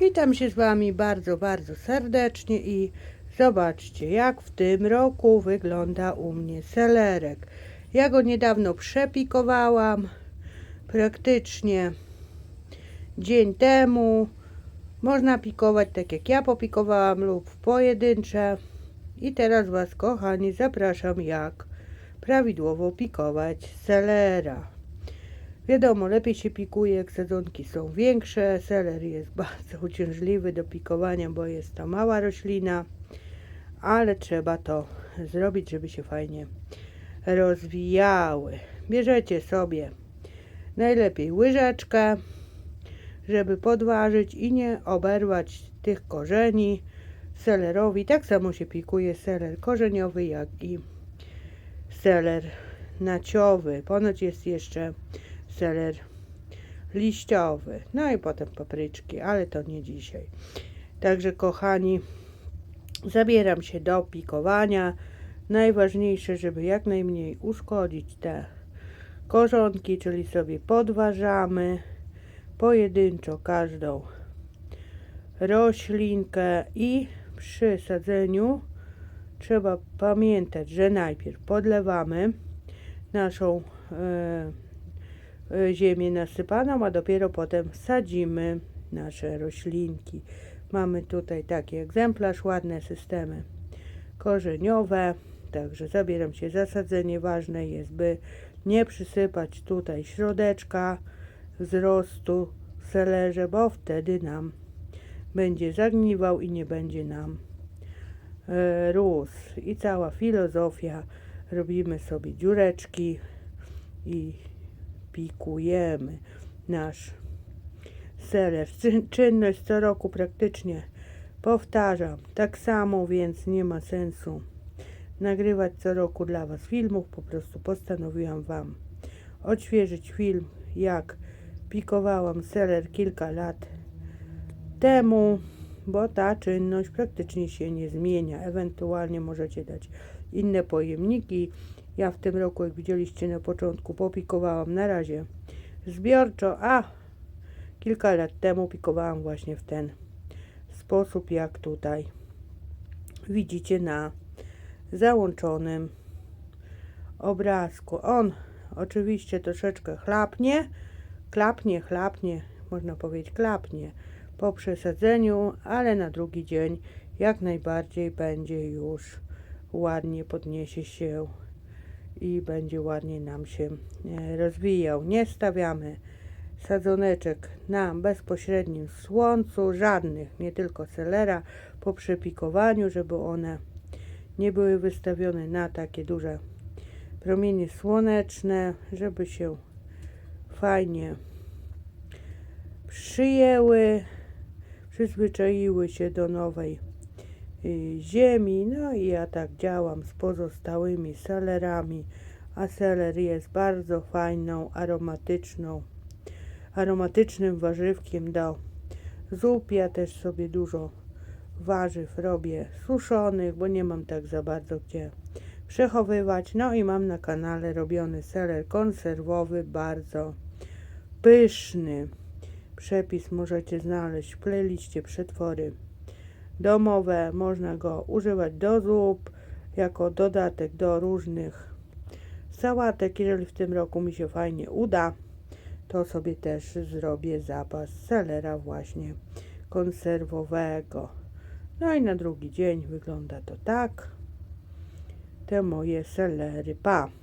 Witam się z Wami bardzo, bardzo serdecznie i zobaczcie, jak w tym roku wygląda u mnie selerek. Ja go niedawno przepikowałam, praktycznie dzień temu. Można pikować tak jak ja popikowałam lub w pojedyncze. I teraz Was, kochani, zapraszam jak prawidłowo pikować selera. Wiadomo, lepiej się pikuje, jak sadzonki są większe. Seler jest bardzo uciążliwy do pikowania, bo jest to mała roślina, ale trzeba to zrobić, żeby się fajnie rozwijały. Bierzecie sobie najlepiej łyżeczkę, żeby podważyć i nie oberwać tych korzeni selerowi. Tak samo się pikuje seler korzeniowy, jak i seler naciowy. Ponoć jest jeszcze seler liściowy, no i potem papryczki, ale to nie dzisiaj. Także kochani, zabieram się do pikowania. Najważniejsze, żeby jak najmniej uszkodzić te korzonki, czyli sobie podważamy pojedynczo każdą roślinkę i przy sadzeniu trzeba pamiętać, że najpierw podlewamy naszą e, ziemię nasypaną, a dopiero potem sadzimy nasze roślinki. Mamy tutaj taki egzemplarz, ładne systemy korzeniowe, także zabieram się za sadzenie. Ważne jest, by nie przysypać tutaj środeczka wzrostu w selerze, bo wtedy nam będzie zagniwał i nie będzie nam e, rósł. I cała filozofia, robimy sobie dziureczki i pikujemy nasz seler. Czyn- Czynność co roku praktycznie powtarzam tak samo, więc nie ma sensu nagrywać co roku dla Was filmów. Po prostu postanowiłam Wam odświeżyć film, jak pikowałam seler kilka lat temu, bo ta czynność praktycznie się nie zmienia. Ewentualnie możecie dać inne pojemniki. Ja w tym roku, jak widzieliście na początku, popikowałam na razie zbiorczo, a kilka lat temu pikowałam właśnie w ten sposób, jak tutaj widzicie na załączonym obrazku. On oczywiście troszeczkę chlapnie, klapnie, chlapnie, można powiedzieć klapnie po przesadzeniu, ale na drugi dzień jak najbardziej będzie już ładnie podniesie się i będzie ładnie nam się e, rozwijał. Nie stawiamy sadzoneczek na bezpośrednim słońcu, żadnych, nie tylko selera, po przepikowaniu, żeby one nie były wystawione na takie duże promienie słoneczne, żeby się fajnie przyjęły, przyzwyczaiły się do nowej y, ziemi. No i ja tak działam z pozostałymi selerami, a seler jest bardzo fajną, aromatyczną, aromatycznym warzywkiem do zup. Ja też sobie dużo warzyw robię suszonych, bo nie mam tak za bardzo gdzie przechowywać. No i mam na kanale robiony seler konserwowy, bardzo pyszny. Przepis możecie znaleźć w playliście przetwory domowe. Można go używać do zup, jako dodatek do różnych sałatek. Jeżeli w tym roku mi się fajnie uda, to sobie też zrobię zapas selera właśnie konserwowego. No i na drugi dzień wygląda to tak. Te moje selery. Pa!